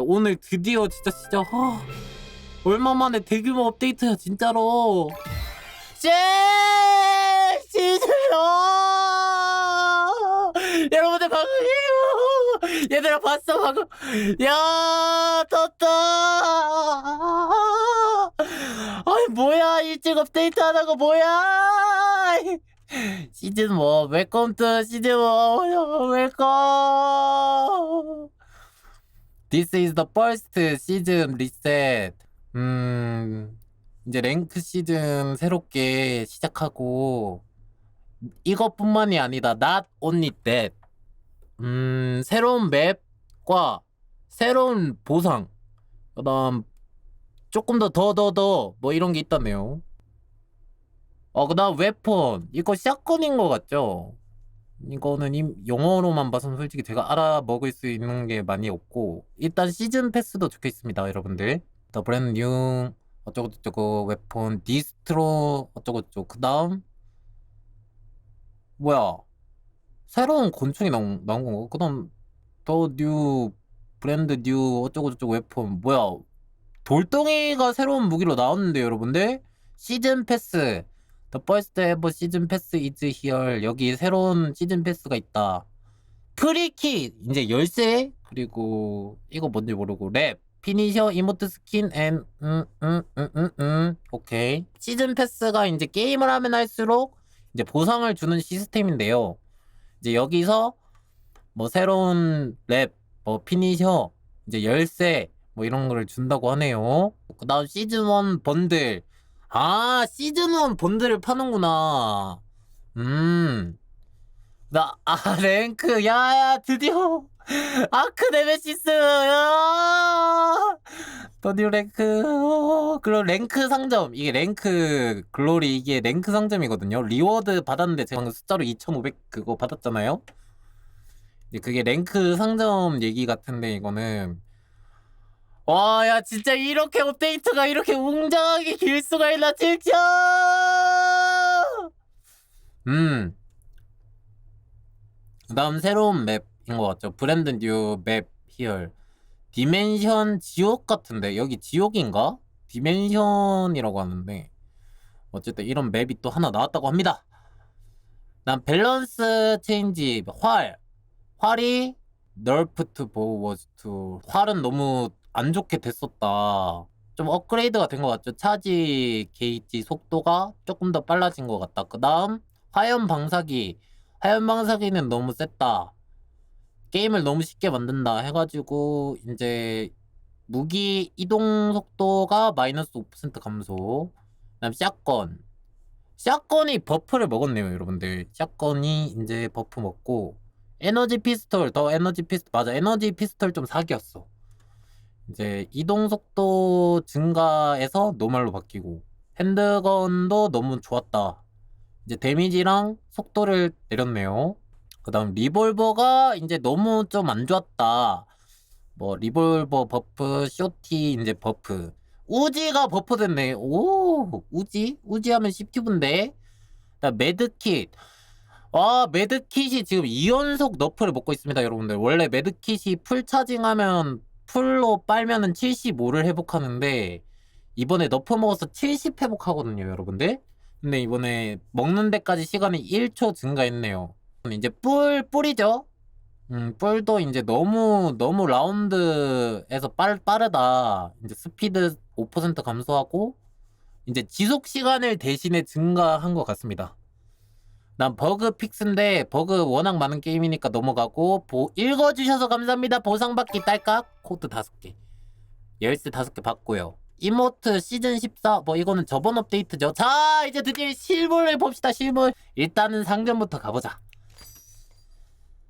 오늘 드디어 진짜 진짜 아, 얼마 만에 대규모 업데이트야 진짜로. 씨 시즌 어 여러분들 방금이에요. 얘들아 봤어 방금? 야 떴다. 아이 뭐야 일찍 업데이트 하는 거 뭐야? 시즌 1 웰컴 투 시즌 1 웰컴 This is the first season reset. 음 이제 랭크 시즌 새롭게 시작하고 이것뿐만이 아니다. Not only that. 음 새로운 맵과 새로운 보상. 그 다음 조금 더 더 더 더 뭐 이런 게 있다네요. 어 그 다음 웨폰. 이거 샷건인 것 같죠 이거는 임- 영어로만 봐서는 솔직히 제가 알아먹을 수 있는 게 많이 없고 일단 시즌 패스도 적혀 있습니다 여러분들. 더 브랜드 뉴 어쩌고저쩌고 웨폰 디스트로 어쩌고저쩌고. 그 다음 뭐야? 새로운 권총이 나온, 나온 건가? 그 다음 더 뉴 브랜드 뉴 어쩌고저쩌고 웨폰. 뭐야? 돌덩이가 새로운 무기로 나왔는데 여러분들? 시즌 패스 The first ever season pass is here. 여기 새로운 시즌 패스가 있다. 프리킷 이제 열쇠 그리고 이거 뭔지 모르고 랩. 피니셔 이모트 스킨 앤 음 음 음 음 음. 오케이. 시즌 패스가 이제 게임을 하면 할수록 이제 보상을 주는 시스템인데요. 이제 여기서 뭐 새로운 랩 뭐 피니셔 이제 열쇠 뭐 이런 거를 준다고 하네요. 그 다음 시즌 1 번들 아 시즌 1 번들을 파는구나. 음. 나, 아, 랭크, 야, 야, 드디어, 아크 네메시스, 야, 더뉴 랭크, 어, 그리고 랭크 상점, 이게 랭크, 글로리, 이게 랭크 상점이거든요. 리워드 받았는데 제가 방금 숫자로 2500 그거 받았잖아요. 그게 랭크 상점 얘기 같은데, 이거는. 와, 야, 진짜 이렇게 업데이트가 이렇게 웅장하게 길 수가 있나, 진짜! 음. 그 다음 새로운 맵인 것 같죠. 브랜드 뉴 맵 히얼. 디멘션 지옥 같은데 여기 지옥인가? 디멘션이라고 하는데 어쨌든 이런 맵이 또 하나 나왔다고 합니다. 난 밸런스 체인지 활 활이 bow was to 활은 너무 안 좋게 됐었다. 좀 업그레이드가 된 것 같죠. 차지 게이지 속도가 조금 더 빨라진 것 같다. 그 다음 화염 방사기 화염 방사기는 너무 셌다. 게임을 너무 쉽게 만든다 해가지고 이제 무기 이동 속도가 마이너스 5% 감소. 그다음 샷건. 샷건이 버프를 먹었네요, 여러분들. 샷건이 이제 버프 먹고 에너지 피스톨 더 에너지 피스톨 맞아 에너지 피스톨 좀 사기였어. 이제 이동 속도 증가해서 노말로 바뀌고 핸드건도 너무 좋았다. 이제 데미지랑 속도를 내렸네요. 그 다음 리볼버가 이제 너무 좀 안 좋았다. 뭐 리볼버 버프, 쇼티 이제 버프. 우지가 버프 됐네. 오, 우지? 우지 하면 10큐브인데. 그다음 매드킷. 와, 매드킷이 지금 2연속 너프를 먹고 있습니다, 여러분들. 원래 매드킷이 풀 차징하면 풀로 빨면은 75를 회복하는데 이번에 너프 먹어서 70 회복하거든요, 여러분들. 근데 이번에 먹는 데까지 시간이 1초 증가했네요. 이제 뿔, 뿔이죠? 음, 뿔도 이제 너무, 너무 라운드에서 빠르, 빠르다. 이제 스피드 5% 감소하고, 이제 지속 시간을 대신에 증가한 것 같습니다. 난 버그 픽스인데, 버그 워낙 많은 게임이니까 넘어가고, 보, 읽어주셔서 감사합니다. 보상받기 딸깍. 코드 5개. 열쇠 5개 받고요. 이모트 시즌 14, 뭐 이거는 저번 업데이트죠. 자, 이제 드디어 실물을 봅시다, 실물. 일단은 상점부터 가보자.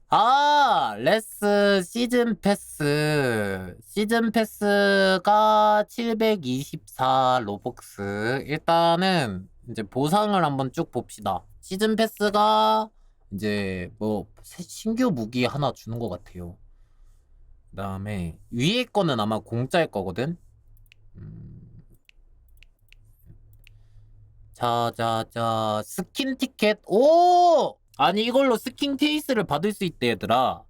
아, 레스 시즌 패스. 시즌 패스가 724 로벅스. 일단은 이제 보상을 한번 쭉 봅시다. 시즌 패스가 이제 뭐 새- 신규 무기 하나 주는 것 같아요. 그 다음에 위에 거는 아마 공짜일 거거든. 음. 자, 자, 자, 스킨 티켓. 오! 아니, 이걸로 스킨 케이스를 받을 수 있대, 얘들아.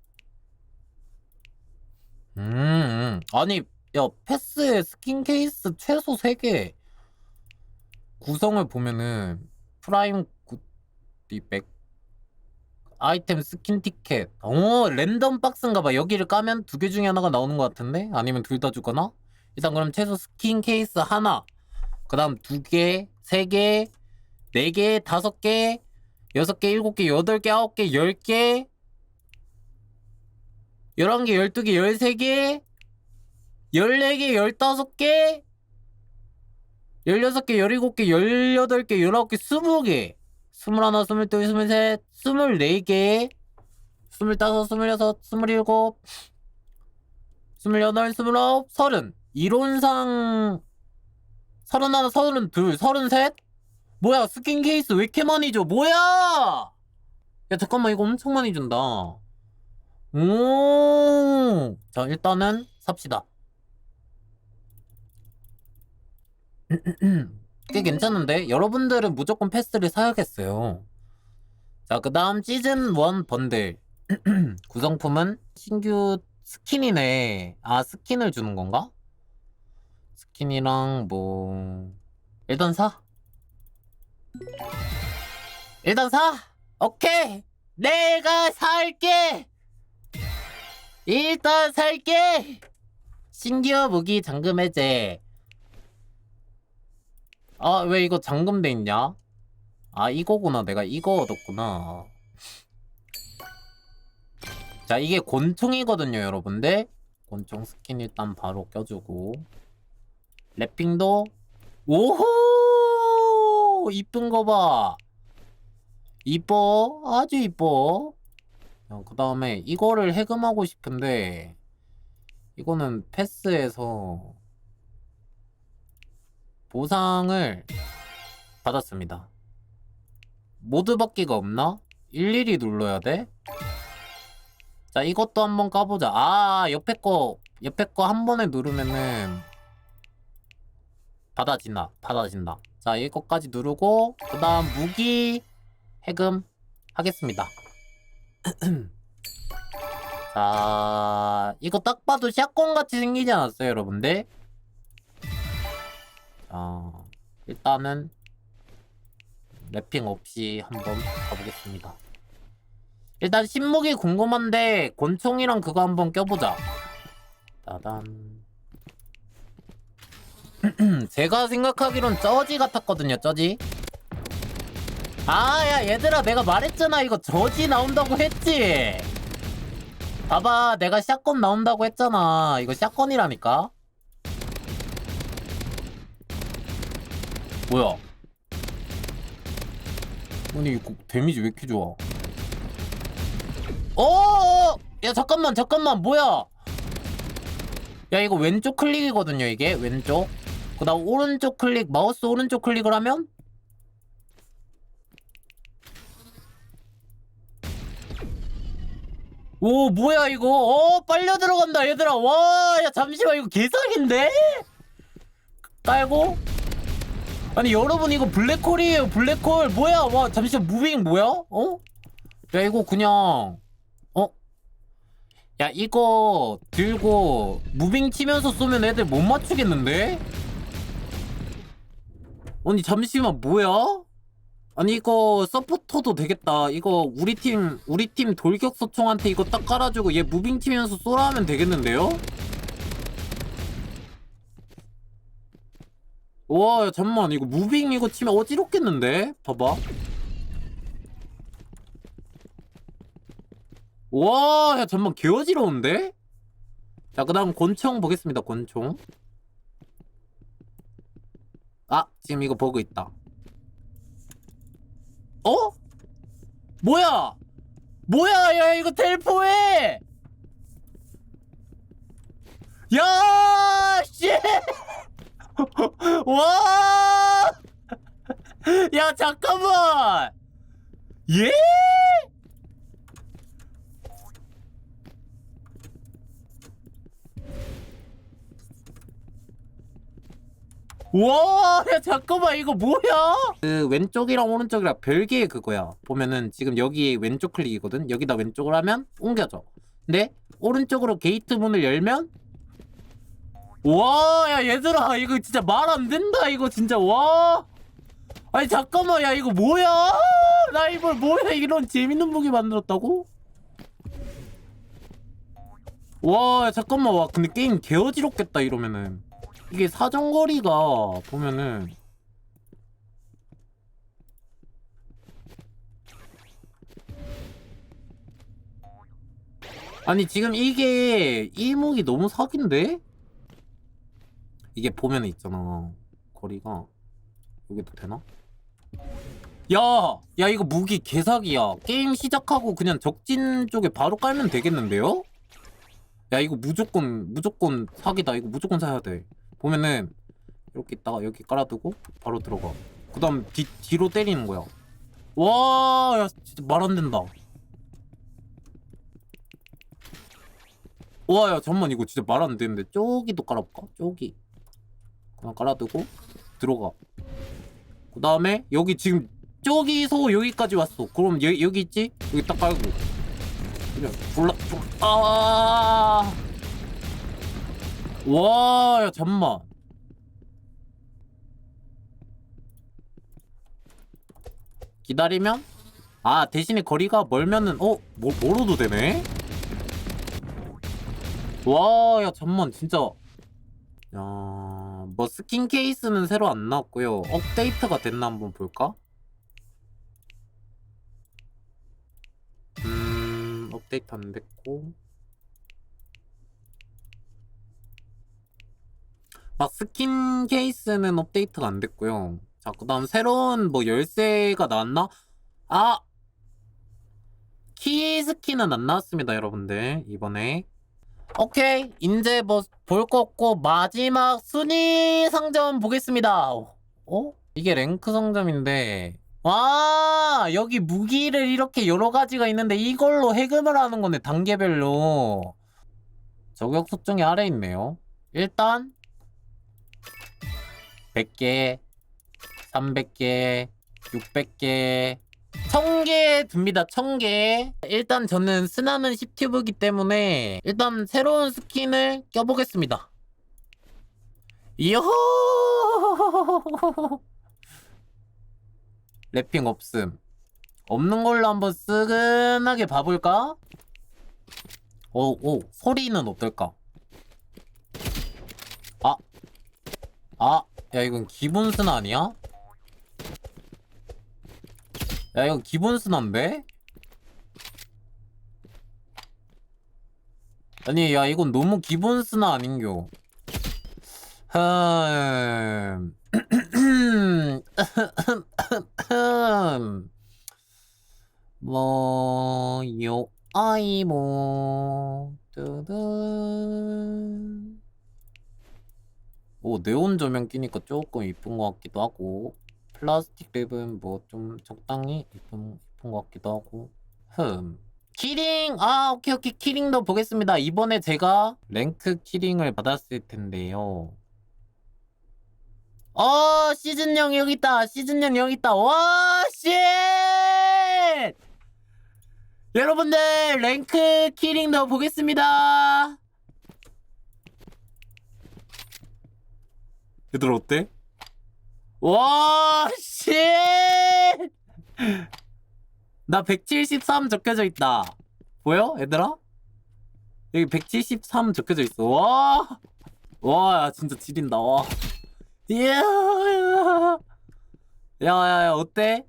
음, 음. 아니, 야, 패스에 스킨 케이스 최소 3개 구성을 보면은 프라임 굿 디백 아이템 스킨 티켓. 어 랜덤 박스인가봐. 여기를 까면 두 개 중에 하나가 나오는 것 같은데? 아니면 둘 다 주거나? 일단 그럼 최소 스킨 케이스 하나. 그 다음 두 개, 세 개, 네 개, 다섯 개, 여섯 개, 일곱 개, 여덟 개, 아홉 개, 열 개, 열한 개, 열두 개, 열세 개, 열네 개, 열다섯 개, 열여섯 개, 열일곱 개, 열여덟 개, 열아홉 개, 스무 개, 스물하나, 스물둘, 스물셋, 스물네 개, 스물다섯, 스물여섯, 스물일곱, 스물여덟, 스물아홉. 이론상 서른하나, 서른둘? 뭐야 스킨 케이스 왜 이렇게 많이 줘? 뭐야? 야 잠깐만 이거 엄청 많이 준다. 오. 자 일단은 삽시다. 꽤 괜찮은데 여러분들은 무조건 패스를 사야겠어요. 자 그 다음 시즌 1 번들 구성품은 신규 스킨이네. 아 스킨을 주는 건가? 스킨이랑 뭐 일단 사. 일단 사. 오케이. 내가 살게. 일단 살게. 신규 무기 잠금 해제. 아, 왜 이거 잠금돼 있냐? 아, 이거구나. 내가 이거 얻었구나. 자, 이게 곤충이거든요, 여러분들. 곤충 스킨 일단 바로 껴주고. 랩핑도 오호 이쁜 거 봐. 이뻐 아주 이뻐. 그 다음에 이거를 해금하고 싶은데 이거는 패스해서 보상을 받았습니다. 모드 받기가 없나? 일일이 눌러야 돼? 자 이것도 한번 까보자. 아 옆에 거 옆에 거 한 번에 누르면은 받아진다 받아진다 자 이거까지 누르고 그 다음 무기 해금 하겠습니다 자 이거 딱 봐도 샷건 같이 생기지 않았어요 여러분들 자 일단은 랩핑 없이 한번 가보겠습니다 일단 신무기 궁금한데 곤총이랑 그거 한번 껴보자 따단 제가 생각하기론 저지 같았거든요, 저지. 아, 야, 얘들아, 내가 말했잖아. 이거 저지 나온다고 했지. 봐봐, 내가 샷건 나온다고 했잖아. 이거 샷건이라니까. 뭐야? 아니, 이거 데미지 왜 이렇게 좋아? 어! 야, 잠깐만, 잠깐만, 뭐야? 야, 이거 왼쪽 클릭이거든요, 이게. 왼쪽. 그 다음 오른쪽 클릭 마우스 오른쪽 클릭을 하면 오 뭐야 이거 어 빨려 들어간다 얘들아 와 야 잠시만 이거 개사기인데 깔고 아니 여러분 이거 블랙홀이에요 블랙홀 뭐야 와 잠시만 무빙 뭐야 어? 야 이거 그냥 어? 야 이거 들고 무빙 치면서 쏘면 애들 못 맞추겠는데? 아니 잠시만 뭐야? 아니 이거 서포터도 되겠다. 이거 우리 팀 우리 팀 돌격 소총한테 이거 딱 깔아주고 얘 무빙 치면서 쏘라 하면 되겠는데요? 와 잠만 이거 무빙 이거 치면 어지럽겠는데? 봐봐. 와, 야, 잠만, 개 어지러운데? 자, 그 다음 곤총 보겠습니다, 곤총. 아, 지금 이거 버그 있다. 어? 뭐야? 뭐야, 야, 이거 텔포해! 야, 씨! 와! 야, 잠깐만! 예? 와, 야, 잠깐만, 이거 뭐야? 그, 왼쪽이랑 오른쪽이랑 별개의 그거야. 보면은 지금 여기 왼쪽 클릭이거든? 여기다 왼쪽을 하면 옮겨져. 네? 오른쪽으로 게이트 문을 열면 와, 야 얘들아 이거 진짜 말 안 된다 이거 진짜 와. 아니 잠깐만 야 이거 뭐야? 나 이걸 뭐야 이런 재밌는 무기 만들었다고? 와, 야, 잠깐만 와 근데 게임 개어지럽겠다 이러면은 이게 사정거리가 보면은 아니 지금 이게 이목이 너무 사기인데? 이게 보면 있잖아. 거리가. 여기도 되나? 야! 야 이거 무기 개사기야. 게임 시작하고 그냥 적진 쪽에 바로 깔면 되겠는데요? 야 이거 무조건 무조건 사기다. 이거 무조건 사야 돼. 보면은 이렇게 있다가 여기 깔아두고 바로 들어가. 그 다음 뒤, 뒤로 때리는 거야. 와 야 진짜 말 안 된다. 와 야 잠만. 이거 진짜 말 안 되는데. 저기도 깔아볼까? 저기 그냥 깔아두고 들어가 그 다음에 여기 지금 저기서 여기까지 왔어 그럼 여, 여기 있지? 여기 딱 깔고 그냥 졸라 아 와, 야, 잠만. 기다리면? 아, 대신에 거리가 멀면은, 어? 뭐, 멀어도 되네? 와, 야, 잠만, 진짜. 야, 뭐, 스킨 케이스는 새로 안 나왔고요. 업데이트가 됐나 한번 볼까? 음, 업데이트 안 됐고. 막 스킨 케이스는 업데이트가 안 됐고요. 자, 그 다음 새로운 뭐 열쇠가 나왔나? 아! 키 스킨은 안 나왔습니다, 여러분들. 이번에. 오케이. 이제 뭐 볼 거 없고 마지막 순위 상점 보겠습니다. 어? 이게 랭크 상점인데. 와! 여기 무기를 이렇게 여러 가지가 있는데 이걸로 해금을 하는 거네, 단계별로. 저격 속정이 아래 있네요. 일단 100개, 300개, 600개, 1000개 듭니다. 1000개. 일단 저는 스나는 10튜브기 때문에 일단 새로운 스킨을 껴보겠습니다. 이호! 랩핑 없음. 없는 걸로 한번 쓰근하게 봐볼까? 오, 오, 소리는 어떨까? 아, 아, 야 이건 기본 순 아니야? 야 이건 기본 순인데? 아니 야 이건 너무 기본 순 아닌겨. 흠. 뭐요 아이 뭐 뜨든 오 네온 조명 끼니까 조금 이쁜 것 같기도 하고 플라스틱 랩은 뭐 좀 적당히 이쁜, 이쁜 것 같기도 하고. 흠. 키링! 아 오케이 오케이. 키링도 보겠습니다. 이번에 제가 랭크 키링을 받았을 텐데요. 어 시즌0 여기 있다. 시즌0 여기 있다. 와쉣! 여러분들 랭크 키링도 보겠습니다. 얘들 어때? 와, 씨! 나 173 적혀져 있다. 보여? 얘들아? 여기 173 적혀져 있어. 와! 와, 야, 진짜 지린다. 와. 이야! 야, 야, 야, 어때?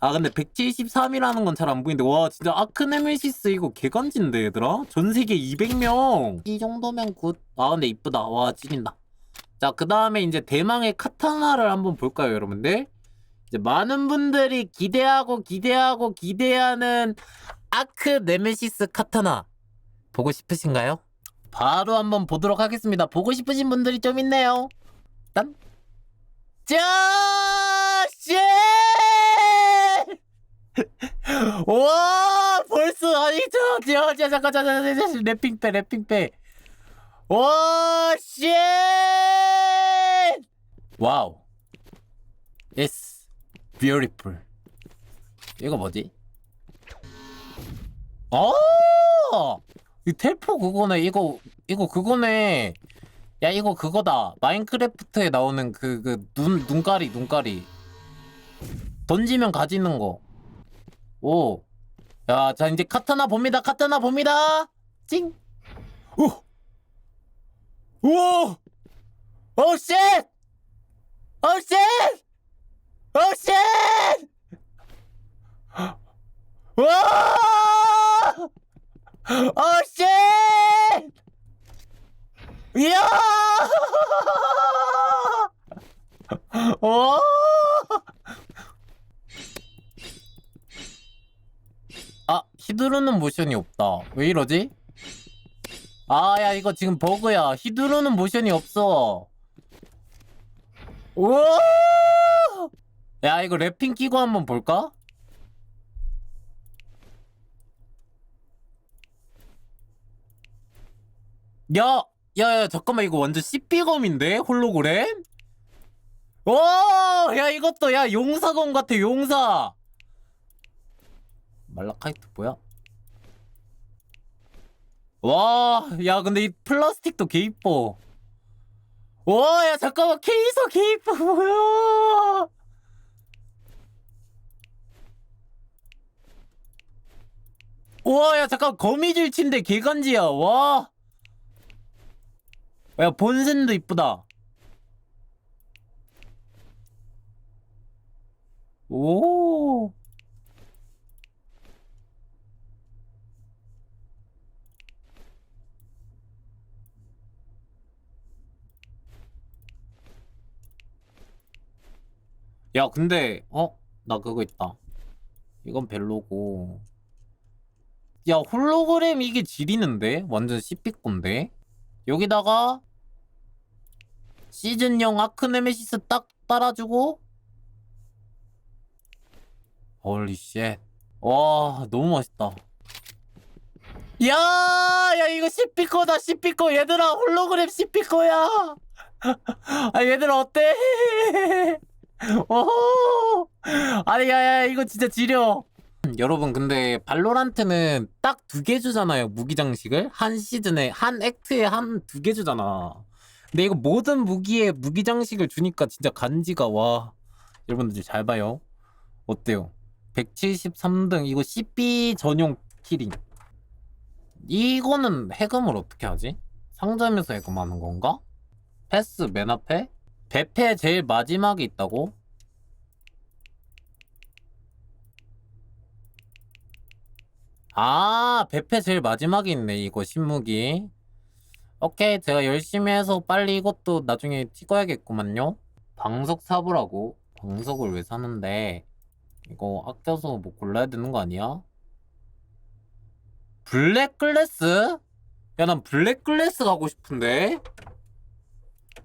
아, 근데 173이라는 건 잘 안 보이는데, 와, 진짜 아크네메시스 이거 개간지인데, 얘들아? 전 세계 200명! 이 정도면 굿. 아, 근데 이쁘다. 와, 찌린다. 자, 그 다음에 이제 대망의 카타나를 한번 볼까요, 여러분들? 이제 많은 분들이 기대하고 기대하고 기대하는 아크 네메시스 카타나 보고 싶으신가요? 바로 한번 보도록 하겠습니다. 보고 싶으신 분들이 좀 있네요. 딴. 짜! 씨! 와, 벌써 아니 저, 저, 저, 잠깐, 잠깐, 잠깐, 잠깐, 랩핑 빼, 랩핑 빼. 와, 쉣! 와우. It's beautiful. 이거 뭐지? 어, 이 텔포 그거네 이거 이거 그거네 야 이거 그거다 마인크래프트에 나오는 그 그 눈 눈가리 눈가리 던지면 가지는 거 오 야, 자 이제 카타나 봅니다. 카타나 봅니다. 찡. 오. 우와. 오 쉣. 오 쉣. 오 쉣. 와! 오 쉣. 이야! 와! 아 히드르는 모션이 없다 왜 이러지? 아 야 이거 지금 버그야 히드르는 모션이 없어 우와 야 이거 랩핑 끼고 한번 볼까? 야! 야 야 잠깐만 이거 완전 CP검인데? 홀로그램? 와! 야 이것도 야 용사검 같아 용사 말라카이트 뭐야? 와, 야, 근데 이 플라스틱도 개 이뻐. 와, 야, 잠깐만, 케이서 개 이뻐, 뭐야? 와, 야, 잠깐, 거미줄 친데 개간지야, 와. 야, 본센도 이쁘다. 오. 야, 근데, 어? 나 그거 있다. 이건 별로고. 야, 홀로그램 이게 지리는데? 완전 CP건데? 여기다가, 시즌0 아크네메시스 딱 따라주고, 홀리 쉣. 와, 너무 맛있다. 야, 야, 이거 CP거다, CP거. 얘들아, 홀로그램 CP거야. 아, 얘들아, 어때? 오호! 아니 야 야 이거 진짜 지려 여러분 근데 발로란트는 딱 두 개 주잖아요 무기 장식을 한 시즌에 한 액트에 한 두 개 주잖아 근데 이거 모든 무기에 무기 장식을 주니까 진짜 간지가 와 여러분들 잘 봐요 어때요 173등 이거 CP 전용 키링 이거는 해금을 어떻게 하지? 상점에서 해금하는 건가? 패스 맨 앞에? 배패 제일 마지막에 있다고? 아, 배패 제일 마지막에 있네, 이거 신무기. 오케이, 제가 열심히 해서 빨리 이것도 나중에 찍어야겠구만요. 방석 사보라고? 방석을 왜 사는데? 이거 아껴서 뭐 골라야 되는 거 아니야? 블랙 글래스? 야, 난 블랙 글래스 가고 싶은데?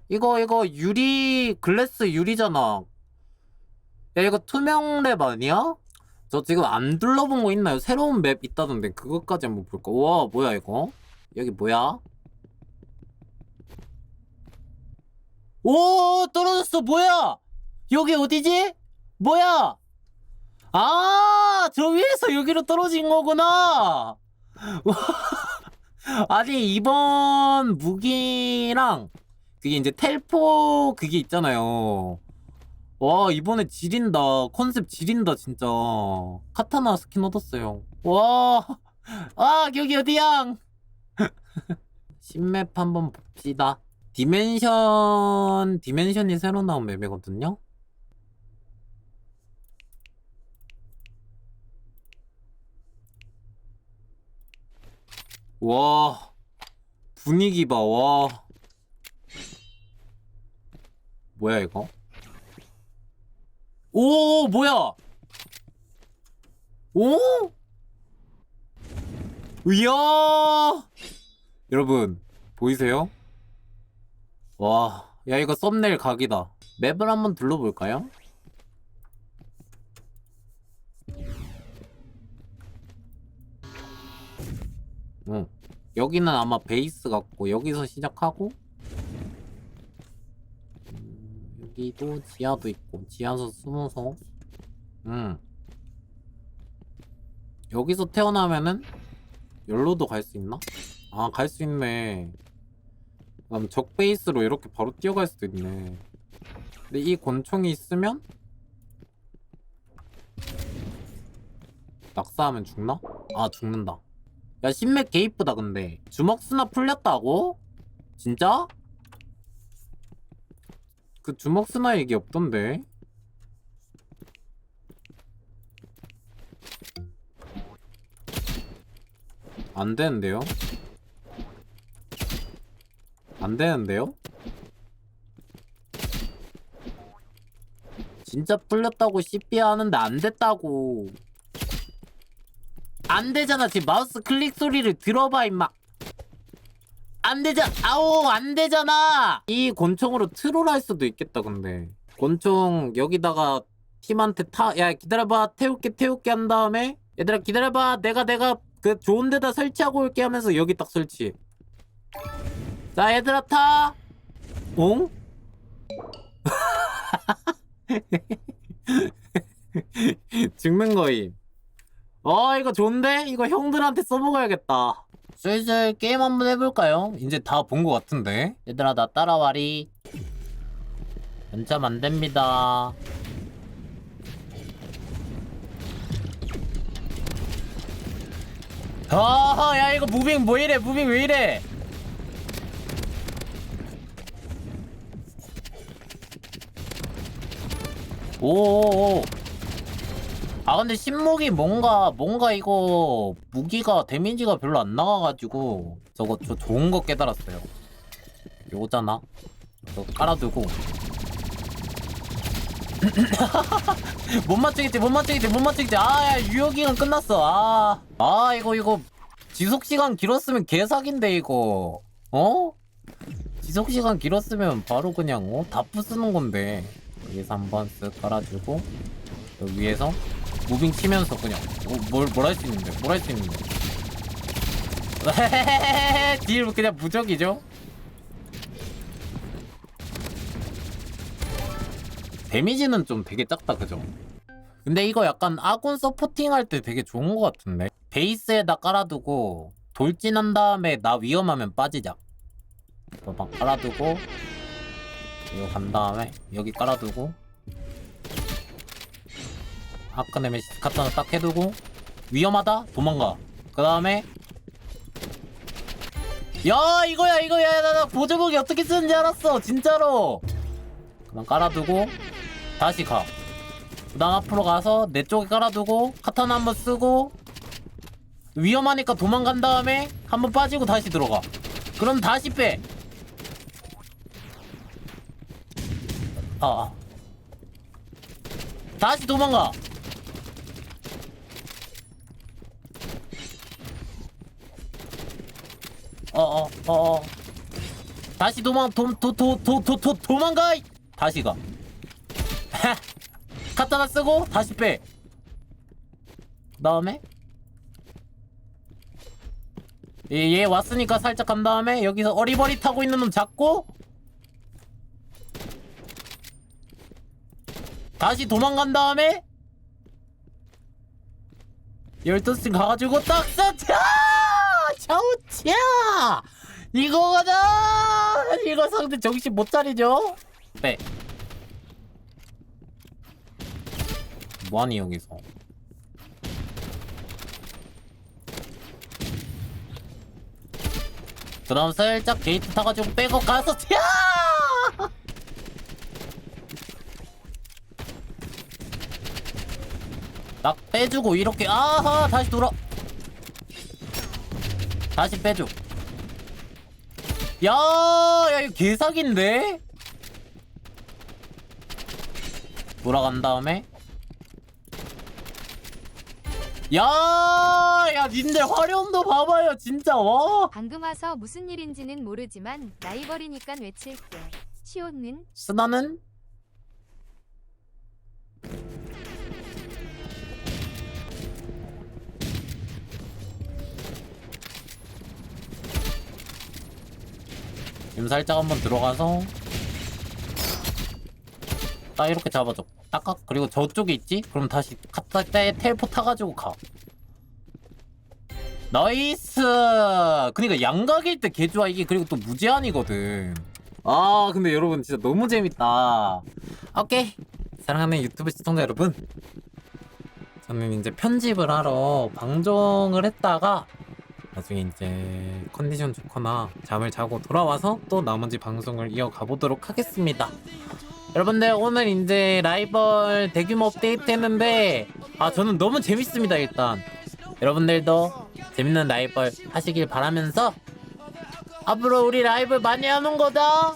이거 이거 유리 글래스 유리잖아. 야 이거 투명 랩 아니야? 저 지금 안 둘러본 거 있나요? 새로운 맵 있다던데 그것까지 한번 볼까? 와 뭐야 이거? 여기 뭐야? 오 떨어졌어 뭐야? 여기 어디지? 뭐야? 아, 저 위에서 여기로 떨어진 거구나. 아니 이번 무기랑 그게 이제 텔포 그게 있잖아요. 와 이번에 지린다 컨셉 지린다 진짜 카타나 스킨 얻었어요. 와, 아 여기 어디야? 신맵 한번 봅시다. 디멘션 디멘션이 새로 나온 맵이거든요. 와 분위기 봐 와. 뭐야 이거? 오 뭐야? 오? 이야 여러분 보이세요? 와, 야 이거 썸네일 각이다. 맵을 한번 둘러볼까요? 응. 여기는 아마 베이스 같고 여기서 시작하고 음, 여기도 지하도 있고 지하서 숨어서 음 여기서 태어나면은 열로도 갈 수 있나? 아 갈 수 있네 그럼 적 베이스로 이렇게 바로 뛰어갈 수도 있네 근데 이 권총이 있으면 낙사하면 죽나? 아 죽는다 야 신맥 개 이쁘다 근데 주먹 스나 풀렸다고? 진짜? 그 주먹 스나 얘기 없던데 안 되는데요? 안 되는데요? 진짜 풀렸다고 CP 하는데 안 됐다고. 안 되잖아. 지금 마우스 클릭 소리를 들어봐, 임마. 안 되잖아. 아우, 안 되잖아. 이 권총으로 트롤 할 수도 있겠다, 근데. 권총 여기다가 팀한테 타, 야, 기다려봐. 태울게, 태울게 한 다음에. 얘들아, 기다려봐. 내가, 내가 그 좋은 데다 설치하고 올게 하면서 여기 딱 설치. 자, 얘들아, 타. 응? 죽는 거임. 어, 이거 좋은데? 이거 형들한테 써먹어야겠다. 슬슬 게임 한번 해볼까요? 이제 다 본 것 같은데. 얘들아, 나 따라와리. 연참 안 됩니다. 아, 야, 이거 무빙 뭐 이래? 무빙 왜 이래? 오오오. 아 근데 신목이 뭔가 뭔가 이거 무기가 데미지가 별로 안 나가가지고 저거 저 좋은 거 깨달았어요. 요잖아. 저거 깔아두고. 못 맞추겠지 못 맞추겠지 못 맞추겠지 아야 유효기간 끝났어 아, 아 이거 이거 지속시간 길었으면 개사기인데 이거 어? 지속시간 길었으면 바로 그냥 어? 다 부수는 건데 여기서 한번 쓱 깔아주고 여기 위에서 무빙 치면서 그냥 뭘뭘 할 수 있는데 뭘 할 수 있는데. 딜 그냥 무적이죠? 데미지는 좀 되게 작다 그죠? 근데 이거 약간 아군 서포팅 할 때 되게 좋은 것 같은데? 베이스에다 깔아두고 돌진한 다음에 나 위험하면 빠지자. 막 깔아두고 이거 간 다음에 여기 깔아두고 아크네 메시스 카타나 딱 해두고 위험하다? 도망가. 그 다음에 야 이거야 이거야. 나, 나 보조무기 어떻게 쓰는지 알았어. 진짜로. 그만 깔아두고 다시 가. 그다음 앞으로 가서 내 쪽에 깔아두고 카타나 한번 쓰고 위험하니까 도망간 다음에 한번 빠지고 다시 들어가. 그럼 다시 빼. 아, 아. 다시 도망가. 어, 어, 어, 어. 다시 도망, 도, 도, 도, 도, 도, 도, 도망가! 다시 가. 카타나 쓰고, 다시 빼. 그 다음에, 얘, 얘 왔으니까 살짝 간 다음에, 여기서 어리버리 타고 있는 놈 잡고, 다시 도망간 다음에 12시 가가지고 딱 쏴차! 차우 차! 이거 가자! 이거 상대 정신 못 차리죠? 빼. 뭐하니 여기서 그 다음 살짝 게이트 타가지고 빼고 가서 차! 딱 빼주고 이렇게 아하 다시 돌아 다시 빼줘. 야, 야 이거 개사기인데? 돌아간 다음에? 야, 야 님들 화려함도 봐봐요 진짜 와. 방금 와서 무슨 일인지는 모르지만 라이벌이니까 외칠게. 치오는 쓰나는 지금 살짝 한번 들어가서 딱 이렇게 잡아줘. 딱딱 그리고 저쪽에 있지? 그럼 다시 카타 때 텔포 타가지고 가. 나이스! 그니까 양각일 때 개 좋아 이게 그리고 또 무제한이거든. 아 근데 여러분 진짜 너무 재밌다. 오케이. 사랑하는 유튜브 시청자 여러분. 저는 이제 편집을 하러 방송을 했다가 나중에 이제 컨디션 좋거나 잠을 자고 돌아와서 또 나머지 방송을 이어가 보도록 하겠습니다. 여러분들 오늘 이제 라이벌 대규모 업데이트 했는데 아 저는 너무 재밌습니다 일단. 여러분들도 재밌는 라이벌 하시길 바라면서 앞으로 우리 라이벌 많이 하는 거다